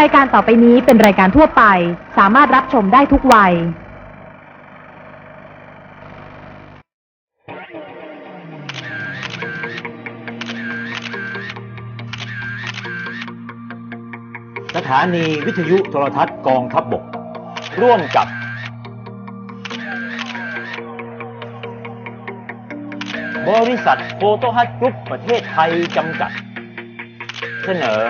รายการต่อไปนี้เป็นรายการทั่วไป สามารถรับชมได้ทุกวัย สถานีวิทยุโทรทัศน์กองทัพบบก ร่วมกับ บริษัทโฟโตฮัทกรุ๊ปประเทศไทยจำกัด เสนอ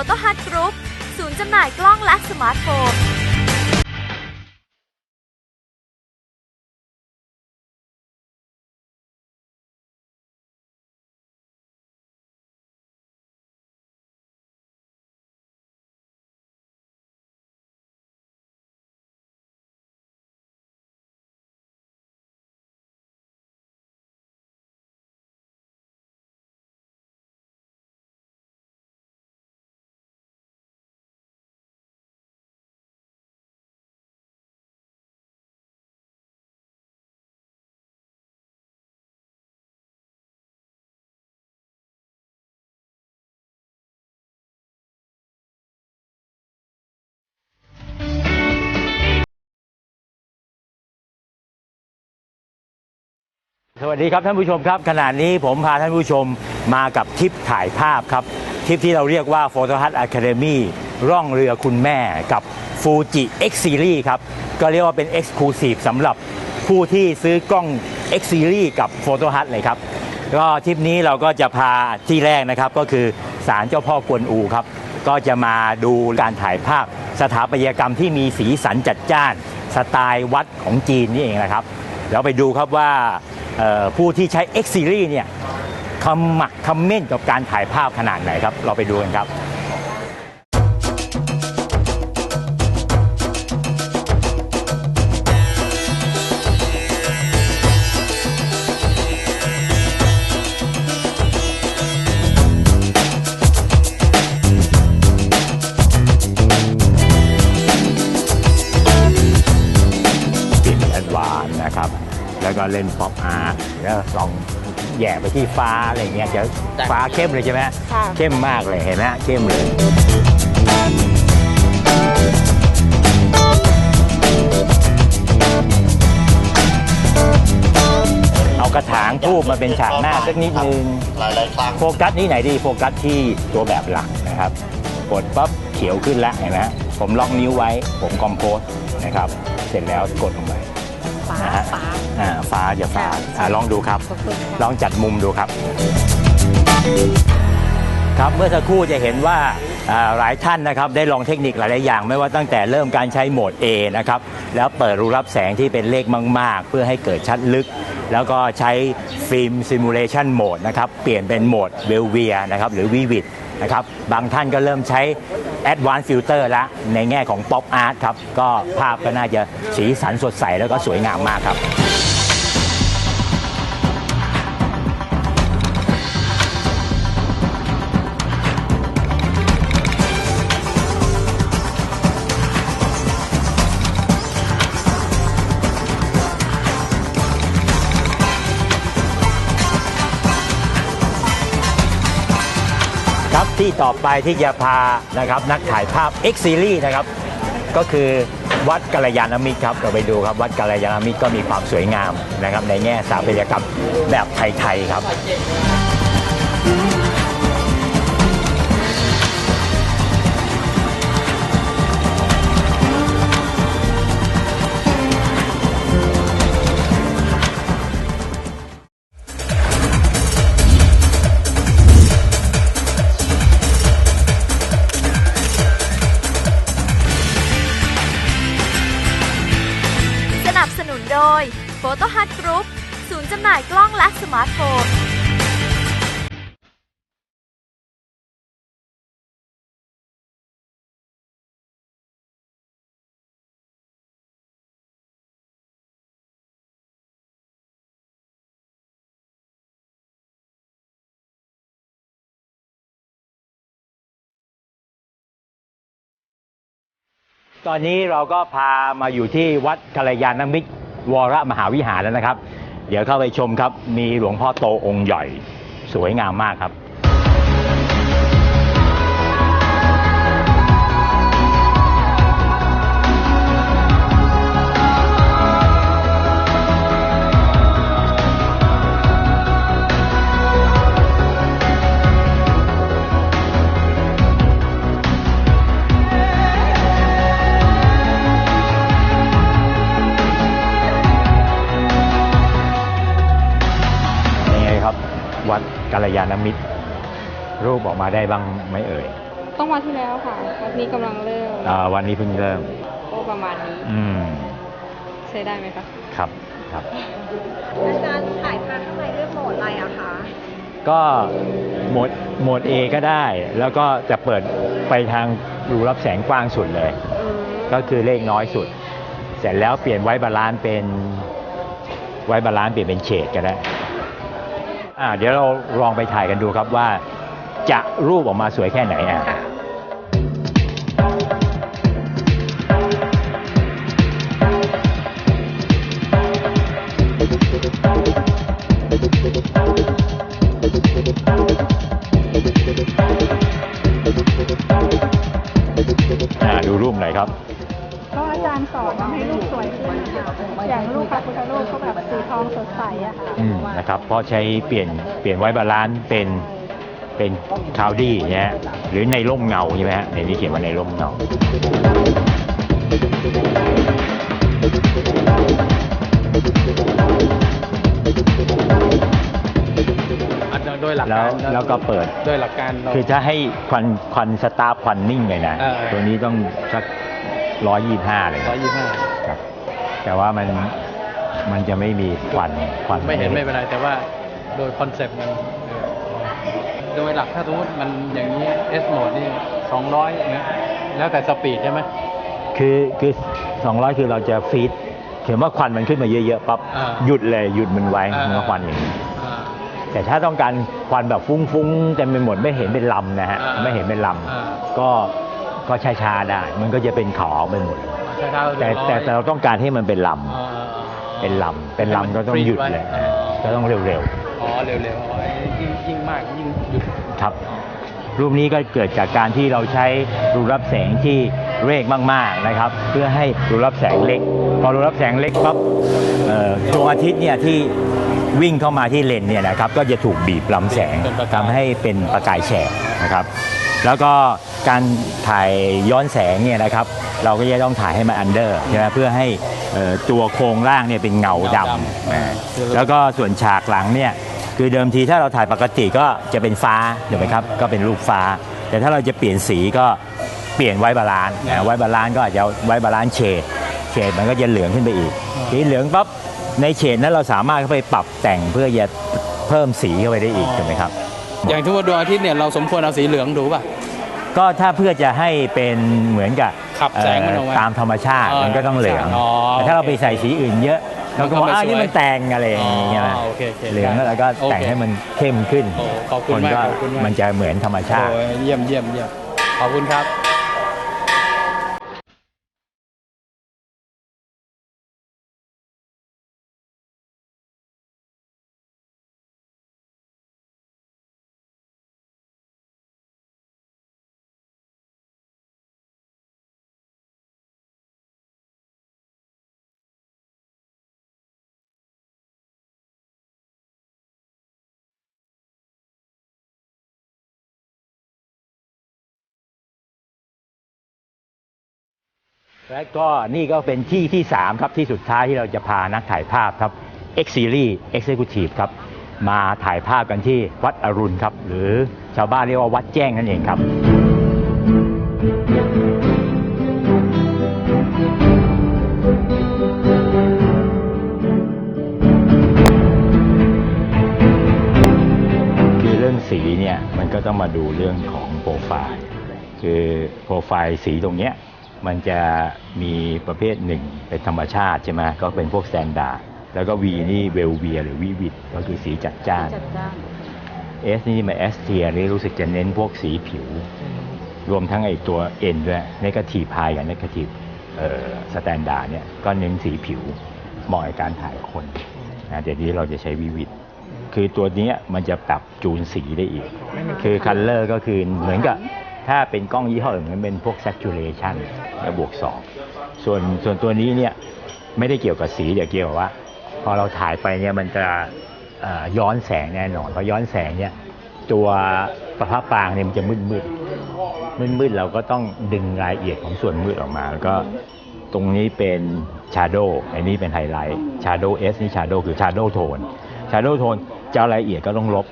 ย Photo Hut Group ศูนย์จำหน่ายกล้องและสมาร์ทโฟน สวัสดีครับท่านผู้ชมครับขณะนี้ผมพาท่านผู้ชมมากับทริปถ่ายภาพครับทริปที่เราเรียกว่า Photo Hut Academy ร่องเรือคุณแม่กับ Fuji X Series ครับ ก็เรียกว่าเป็น Exclusive สำหรับผู้ที่ซื้อกล้อง X Series กับ Photo Hut เลยครับ ก็ทริปนี้เราก็จะพาที่แรกนะครับ ก็คือศาลเจ้าพ่อกวนอูครับ ก็จะมาดูการถ่ายภาพสถาปัตยกรรมที่มีสีสันจัดจ้าน สไตล์วัดของจีนนี่เองนะครับแล้วไปดูครับว่า ผู้ที่ใช้ X Series เนี่ยคำหมักคำเม่นกับการถ่ายภาพขนาดไหนครับ เราไปดูกันครับปิดแอดวานนะครับ แล้วก็เล่นป๊อปอาร์ แหย่ไปที่ฟ้าอะไรเงี้ยจะฟ้าเข้มเลยใช่ไหมค่ะเข้มมากเลยเห็นไหมเข้มเลยเอากระถางทูบมาเป็นฉากหน้าสักนิดนึงหลายๆครั้งโฟกัสที่ไหนดีโฟกัสที่ตัวแบบหลักนะครับกดปั๊บเขียวขึ้นแล้วเห็นไหมผมล็อกนิ้วไว้ผมคอมโพสนะครับ เสร็จแล้วกดลงไป ฟ้านะฮะ ฟ้า อ่าฟ้าจะฟ้าอ่าลองดูครับ ขอบคุณค่ะ ลองจัดมุมดูครับ ครับเมื่อสักครู่จะเห็นว่าอ่าหลายท่านนะครับได้ลองเทคนิคหลายๆอย่าง ไม่ว่าตั้งแต่เริ่มการใช้โหมด A นะครับแล้วเปิดรูรับแสงที่เป็นเลขมาก ๆ เพื่อให้เกิดชัดลึก แล้วก็ใช้ฟิล์มซิมูเลชันโหมดนะครับเปลี่ยนเป็นโหมดเวลเวียนะครับหรือวิวิดนะครับบางท่านก็เริ่มใช้ Advanced Filter แล้วในแง่ของ Pop Art ครับก็ภาพก็น่าจะสีสันสดใสแล้วก็สวยงามมากครับับครับที่ต่อไปที่จะพานะครับนักถ่ายภาพ X Series นะครับก็คือวัดกัลยาณมิตรครับเราไปดูครับวัดกัลยาณมิตรก็มีความสวยงามนะครับในแง่สถาปัตยกรรมแบบไทยๆครับ นับสนุนโดย Photo Hut Group ศูนย์จำหน่ายกล้องและสมาร์ทโฟน ตอนนี้เราก็พามาอยู่ที่วัดกัลยาณมิตรวรมหาวิหารแล้วนะครับ เดี๋ยวเข้าไปชมครับ มีหลวงพ่อโตองค์ใหญ่ สวยงามมากครับ ยาณมิตร รูปออกมาได้บ้างไหมเอ่ย ต้องวันที่แล้วค่ะ วันนี้กำลังเริ่มอ่าวันนี้เพิ่งเริ่มก็ประมาณนี้ อืม ใช้ได้ไหมคะครับครับ อาจารย์ถ่ายภาพข้างในด้วยโหมดอะไรอะคะ ก็โหมดโหมด A ก็ได้ แล้วก็จะเปิดไปทางรูรับแสงกว้างสุดเลยก็คือเลขน้อยสุด เสร็จแล้วเปลี่ยนไว้บาลานซ์เป็นไว้บาลานซ์เปลี่ยนเป็นเฉดก็ได้ อ่าเดี๋ยวเราลองไปถ่ายกันดูครับว่า จะรูปออกมาสวยแค่ไหนอะ อ่าดูรูปหน่อยครับ ก็อาจารย์สอนทำให้รูปสวยขึ้นนะคะอย่างรูปพระพุทธรูปก็แบบสีทองสดใสอะค่ะ อืมนะครับเพราะใช้เปลี่ยนเปลี่ยนไว้บาลานซ์เป็นเป็นคาวดี้เนี่ยฮะหรือในร่มเงาใช่ไหมฮะในนี้เขียนว่าในร่มเงา อะโดยหลักแล้กาวรแล้วก็เปิด โดยหลักการเรา คือถ้าให้ควันควันสตาร์ฟควันนิ่งเลยนะ เออ ตัวนี้ต้องสัก ร้อยยี่ห้าเลยร้อยยี่ห้าครับ แต่ว่ามันมันจะไม่มีควันควันไม่เห็นไม่เป็นไร แต่ว่าโดยคอนเซปต์มันเออโดยหลักถ้าสมมติมันอย่างนี้ S mode นี่สองร้อยเนี่ยแล้วแต่สปีดใช่ไหมคือคือสองร้อยคือเราจะฟีดเห็นว่าควันมันขึ้นมาเยอะๆปั๊บอ่าหยุดเลยหยุดมันไว้อ่ามันก็ควันอย่างนี้อ่าแต่ถ้าต้องการควันแบบฟุ้งๆเต็มไปหมดไม่เห็นเป็นลำนะฮะอ่าไม่เห็นเป็นลอ่าำก็ ก็ช้าๆได้ มันก็จะเป็นขาวไปหมดใช้เท้าแต่แต่แต่เราต้องการให้มันเป็นลอ่าำเป็นลำเป็นลำก็ต้องหยุดเลยให้มัน freeze ไว้ก็ต้องเร็วอ๋อเร็วๆอ๋อยิ่งยิ่งมากยิ่งหยุดๆครับรูปนี้ก็เกิดจากการที่เราใช้รูรับแสงที่เรกมากๆนะครับ เพื่อให้รูรับแสงเล็ก พอรูรับแสงเล็กปั๊บเอ่อดวงอาทิตย์เนี่ยที่วิ่งเข้ามาที่เลนส์เนี่ยนะครับก็จะถูกบีบลำแสงเป็นประกายทำให้เป็นประกายแฉกนะครับ แล้วก็การถ่ายย้อนแสงเนี่ยนะครับ เราก็จะต้องถ่ายให้มันอันเดอร์ใช่ไหมเพื่อให้เอ่อตัวโครงร่างเนี่ยเป็นเงาดำอ่าแล้วก็ส่วนฉากหลังเนี่ยคือเดิมทีถ้าเราถ่ายปกติก็จะเป็นฟ้าถูกไหมครับก็เป็นรูปฟ้า แต่ถ้าเราจะเปลี่ยนสีก็เปลี่ยนไว้บาลานซ์นะไว้บาลานซ์ก็อาจจะไว้บาลานซ์เฉดเฉดมันก็จะเหลืองขึ้นไปอีกสีเหลืองปั๊บในเฉดนั้นเราสามารถเข้าไปปรับแต่งเพื่อจะเพิ่มสีเข้าไปได้อีกถูกไหมครับ อย่างที่ว่าดวงอาทิตย์เนี่ยเราสมควรเอาสีเหลืองดูป่ะ ก็ถ้าเพื่อจะให้เป็นเหมือนกับขับแสงมันออกมาเตามธรรมชาติอ๋อมันก็ต้องเหลืองอ๋อแต่ถ้าเราไปใส่สีอื่นเยอะมัเรานก็ก็บอกไม่อ้าวสวยนี่มันแต่งอะไรอย่างเงี้ยอ๋อโอเคโอเคเหลืองได้แล้วก็แต่งโอเคให้มันเข้มขึ้นโอ้ขอบคุณมากนก็ขอบคุณมาก มันจะเหมือนธรรมชาติ โอ้ยเยี่ยมเยี่ยมเยี่ยมขอบคุณครับ และก็นี่ก็เป็นที่ที่ 3 ครับที่สุดท้ายที่เราจะพานักถ่ายภาพครับ X Series Executive ครับ มาถ่ายภาพกันที่วัดอรุณครับ หรือชาวบ้านเรียกว่าวัดแจ้งนั่นเองครับ คือเรื่องสีเนี่ย มันก็ต้องมาดูเรื่องของโปรไฟล์ คือโปรไฟล์สีตรงเนี้ย มันจะมีประเภทหนึ่งเป็นธรรมชาติใช่ไหมก็เป็นพวกสแตนดาร์ดแล้วก็ V นี่เวลเวียหรือวิวิดก็คือสีจัดจ้าน S นี่มา S เทียนี่รู้สึกจะเน้นพวกสีผิว รวมทั้งไอตัว N ด้วยนกาทีฟพายกับนกาทีฟสแตนดาร์ดเนี่ยก็เน้นสีผิวเหมาะกับการถ่ายคนนะเดี๋ยวนี้เราจะใช้วิวิดคือตัวเนี้ยมันจะปรับจูนสีได้อีก คือคัลเลอร์ก็คือเหมือนกับ ถ้าเป็นกล้องยี่ห้ออื่นมันเป็นพวก saturation แล้วบวกสองส่วนส่วนตัวนี้เนี่ยไม่ได้เกี่ยวกับสีเดี๋ยวเกี่ยวกับว่า พอเราถ่ายไปเนี่ยมันจะย้อนแสงแน่นอนเพราะย้อนแสงเนี่ยตัวประภาปางเนี่ยมันจะมืดมืดมืดมืดเราก็ต้องดึงรายละเอียดของส่วนมืดออกมา แล้วก็ตรงนี้เป็นชาโดอันนี้เป็นไฮไลท์ชาโดเอสนี่ชาโดคือชาโดโทนชาโดโทนจะรายละเอียดก็ต้องลบ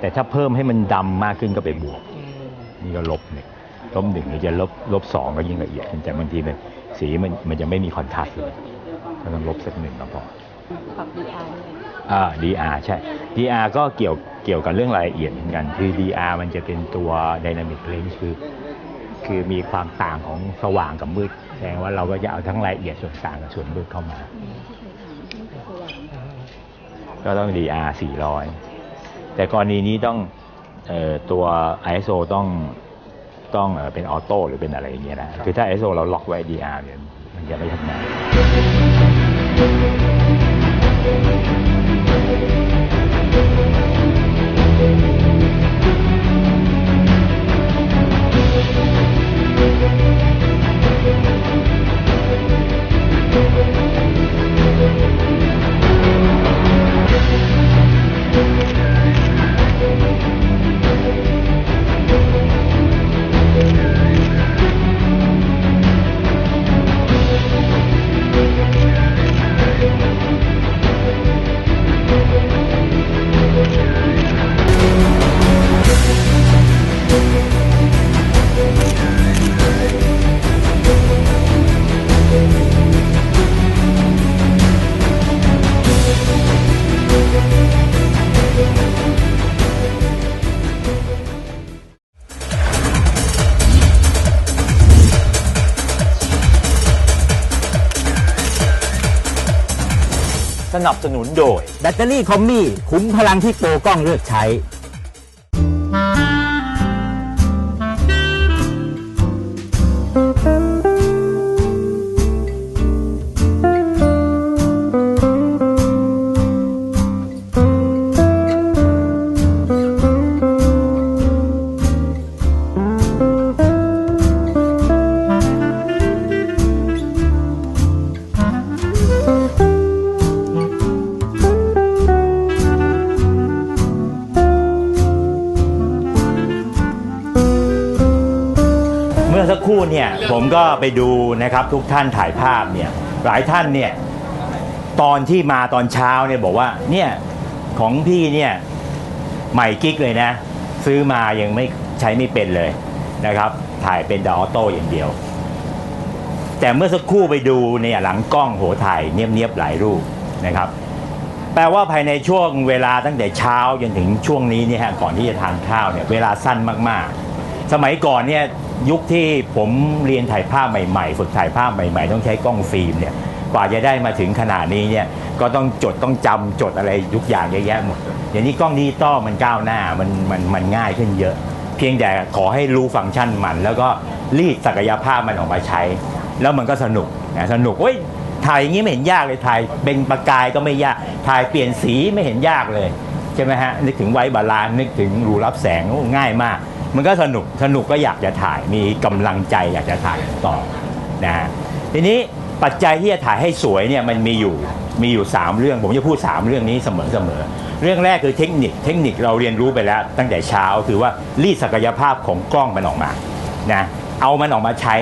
แต่ถ้าเพิ่มให้มันดำมากขึ้นก็ไปบวก นี่ก็ลบหนึ่งลบหนึ่งหรือจะลบลบสองก็ยิ่งละเอียดขึ้นแต่บางทีมันสีมันมันจะไม่มีคอนทราสต์เลยก็ต้องลบสักหนึ่งก็พอปรับ DR อ่า DR ใช่ DR ก็เกี่ยวเกี่ยวกับเรื่องรายละเอียดเหมือนกัน คือ DR มันจะเป็นตัว dynamic range คือ คือมีความต่างของสว่างกับมืดแสดงว่าเราก็จะเอาทั้งรายละเอียดส่วนต่างกับส่วนมืดเข้ามา ก็ต้อง DR 400 แต่กรณีนี้ต้องเอ่อ ตัว ISO ต้องต้องเออเป็นออโต้หรือเป็นอะไรอย่างเงี้ยนะ คือถ้า ISO เราล็อกไว้ DR เนี่ยมันจะไม่ทำงาน นับสนุนโดย แบตเตอรี่คอมมี่คุ้มพลังที่โปรกล้องเลือกใช้ ก็ไปดูนะครับทุกท่านถ่ายภาพเนี่ยหลายท่านเนี่ยตอนที่มาตอนเช้าเนี่ยบอกว่าเนี่ยของพี่เนี่ยใหม่กิ๊กเลยนะ ซื้อมายังไม่ใช้ไม่เป็นเลยนะครับ ถ่ายเป็นดออโต้อย่างเดียว แต่เมื่อสักครู่ไปดูเนี่ยหลังกล้องโหถ่ายเนียบๆหลายรูปนะครับ แปลว่าภายในช่วงเวลาตั้งแต่เช้าจนถึงช่วงนี้เนี่ยก่อนที่จะทานข้าวเนี่ยเวลาสั้นมากๆ สมัยก่อนเนี่ย ยุคที่ผมเรียนถ่ายภาพใหม่ๆ ฝึกถ่ายภาพใหม่ๆ ต้องใช้กล้องฟิล์มเนี่ยกว่าจะได้มาถึงขนาดนี้เนี่ยก็ต้องจดต้องจำจดอะไรทุกอย่างเยอะแยะหมดเดี๋ยวนี้กล้องดิจิตอลมันก้าวหน้ามันมันมันง่ายขึ้นเยอะ เพียงแต่ขอให้รู้ฟังก์ชันมัน แล้วก็รีดศักยภาพมันออกมาใช้ แล้วมันก็สนุกนะสนุกเว้ยถ่ายอย่างนี้ไม่เห็นยากเลยถ่ายเป็นประกายก็ไม่ยากถ่ายเปลี่ยนสีไม่เห็นยากเลยใช่ไหมฮะนึกถึงไว้บาลานนึกถึงรูรับแสงง่ายมาก มันก็สนุกสนุกก็อยากจะถ่ายมีกำลังใจอยากจะถ่ายต่อนะฮะทีนี้ปัจจัยที่จะถ่ายให้สวยเนี่ยมันมีอยู่มีอยู่ 3 เรื่อง ผมจะพูด 3 เรื่องนี้เสมอเสมอเรื่องแรกคือเทคนิคเทคนิคเราเรียนรู้ไปแล้ว ตั้งแต่เช้าคือว่ารีดศักยภาพของกล้องมันออกมานะเอามันออกมาใช้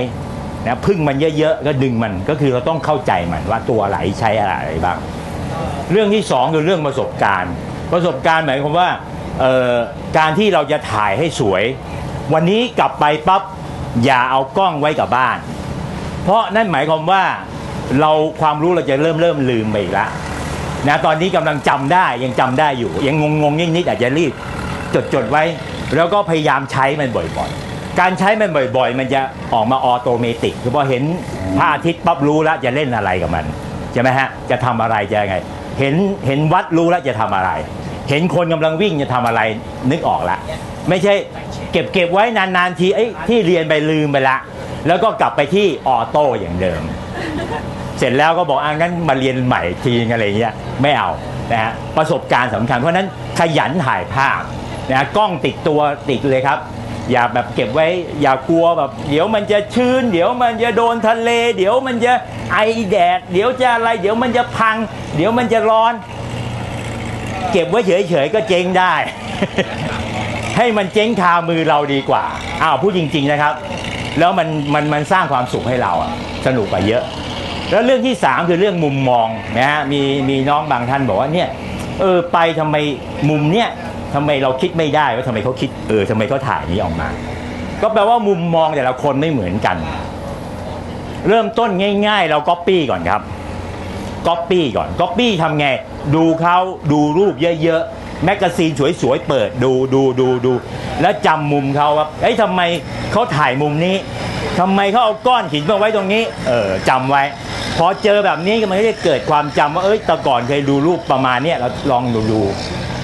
นะพึ่งมันเยอะๆก็ดึงมันก็คือเราต้องเข้าใจมันว่าตัวไหนใช้อะไรบ้าง เรื่องที่สองคือเรื่องประสบการณ์ ประสบการณ์หมายความว่า เอ่อการที่เราจะถ่ายให้สวย วันนี้กลับไปปั๊บอย่าเอากล้องไว้กับบ้าน เพราะนั่นหมายความว่าเราความรู้เราจะเริ่มเริ่มลืมไปอีกแล้วนะตอนนี้กำลังจำได้ยังจำได้อยู่ ยังงงงๆนิดๆอาจจะรีบจดจดๆไว้ แล้วก็พยายามใช้มันบ่อยๆ การใช้มันบ่อยๆ มันจะออกมาออโตเมติกคือพอเห็นพระอาทิตย์ปั๊บรู้แล้วจะเล่นอะไรกับมันใช่ไหมฮะจะทำอะไรจะยังไง เห็นเห็นวัดรู้แล้วจะทำอะไร เห็นคนกำลังวิ่งจะทำอะไรนึกออกละ ไม่ใช่เก็บเก็บไว้นานๆทีไอ้ยที่เรียนไปลืมไปละ แล้วก็กลับไปที่ออโต้อย่างเดิม เสร็จแล้วก็บอกอ่างั้นมาเรียนใหม่ทีงอะไรเงี้ยไม่เอานะฮะประสบการณ์สำคัญเพราะฉะนั้นขยันถ่ายภาพนะกล้องติดตัวติดเลยครับอย่าแบบเก็บไว้อย่ากลัวแบบ เดี๋ยวมันจะชื้น เดี๋ยวมันจะโดนทะเล เดี๋ยวมันจะไอแดด เดี๋ยวจะอะไร เดี๋ยวมันจะพัง เดี๋ยวมันจะร้อน เก็บไว้เฉยๆก็เจ๊งได้ ให้มันเจ๊งคามือเราดีกว่าอ้าวพูดจริง ๆนะครับ แล้วมันมันมันสร้างความสุขให้เราสนุกกว่าเยอะ แล้วเรื่องที่สามคือเรื่องมุมมองนะฮะมีมีน้องบางท่านบอกว่าเนี่ยเออไปทำไมมุมเนี่ยทำไมเราคิดไม่ได้ว่าทำไมเขาคิดเออทำไมเขาถ่ายนี้ออกมา ก็แปลว่ามุมมองแต่ละคนไม่เหมือนกัน เริ่มต้นง่าย ๆ เราก๊อปปี้ก่อนครับก๊อปปี้ก่อนก๊อปปี้ทำไง ดูเขาดูรูปเยอะๆ แมกกาซีนสวยๆ เปิดดูดูดูดู แล้วจำมุมเขาว่าเอ้ยทำไมเขาถ่ายมุมนี้ทำไมเขาเอาก้อนหินมาไว้ตรงนี้ เออจำไว้ พอเจอแบบนี้มันก็จะเกิดความจำว่า เอ้ยแต่ก่อนเคยดูรูปประมาณเนี้ยเราลองดูดู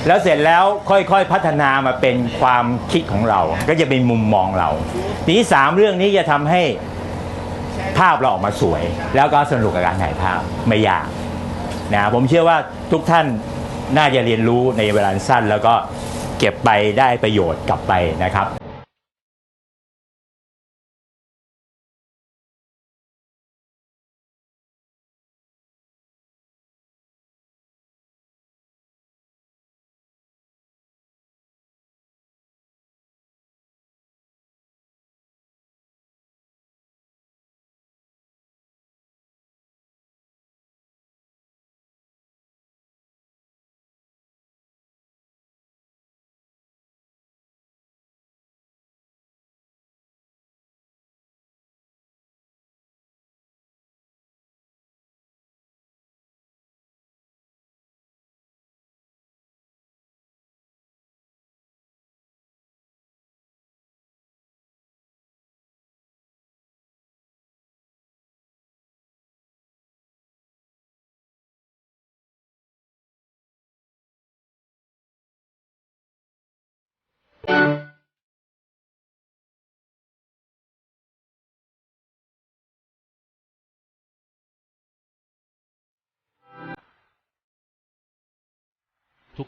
แล้วเสร็จแล้วค่อยๆ พัฒนามาเป็นความคิดของเรา ก็จะเป็นมุมมองเรา ทีนี้สามเรื่องนี้จะทำให้ภาพเราออกมาสวย แล้วก็สนุกกับการถ่ายภาพไม่ยาก นะผมเชื่อว่าทุกท่านน่าจะเรียนรู้ในเวลาสั้น แล้วก็เก็บไปได้ประโยชน์กลับไปนะครับ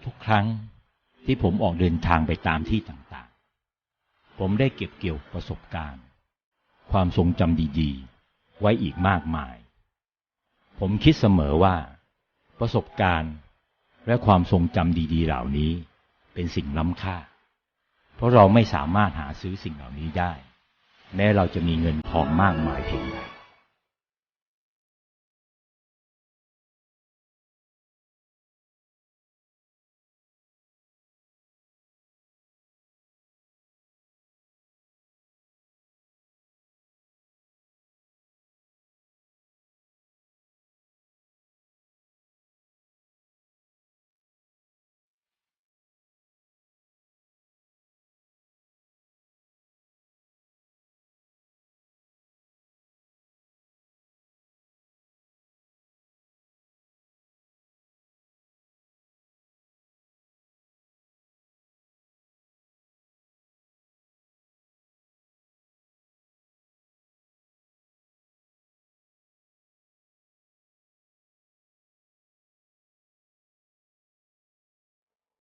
ทุกๆ ครั้งที่ผมออกเดินทางไปตามที่ต่างๆ ผมได้เก็บเกี่ยวประสบการณ์ ความทรงจำดีๆ ไว้อีกมากมาย ผมคิดเสมอว่า ประสบการณ์และความทรงจำดีๆ เหล่านี้เป็นสิ่งล้ำค่า เพราะเราไม่สามารถหาซื้อสิ่งเหล่านี้ได้ แม้เราจะมีเงินทองมากมายเพียงใด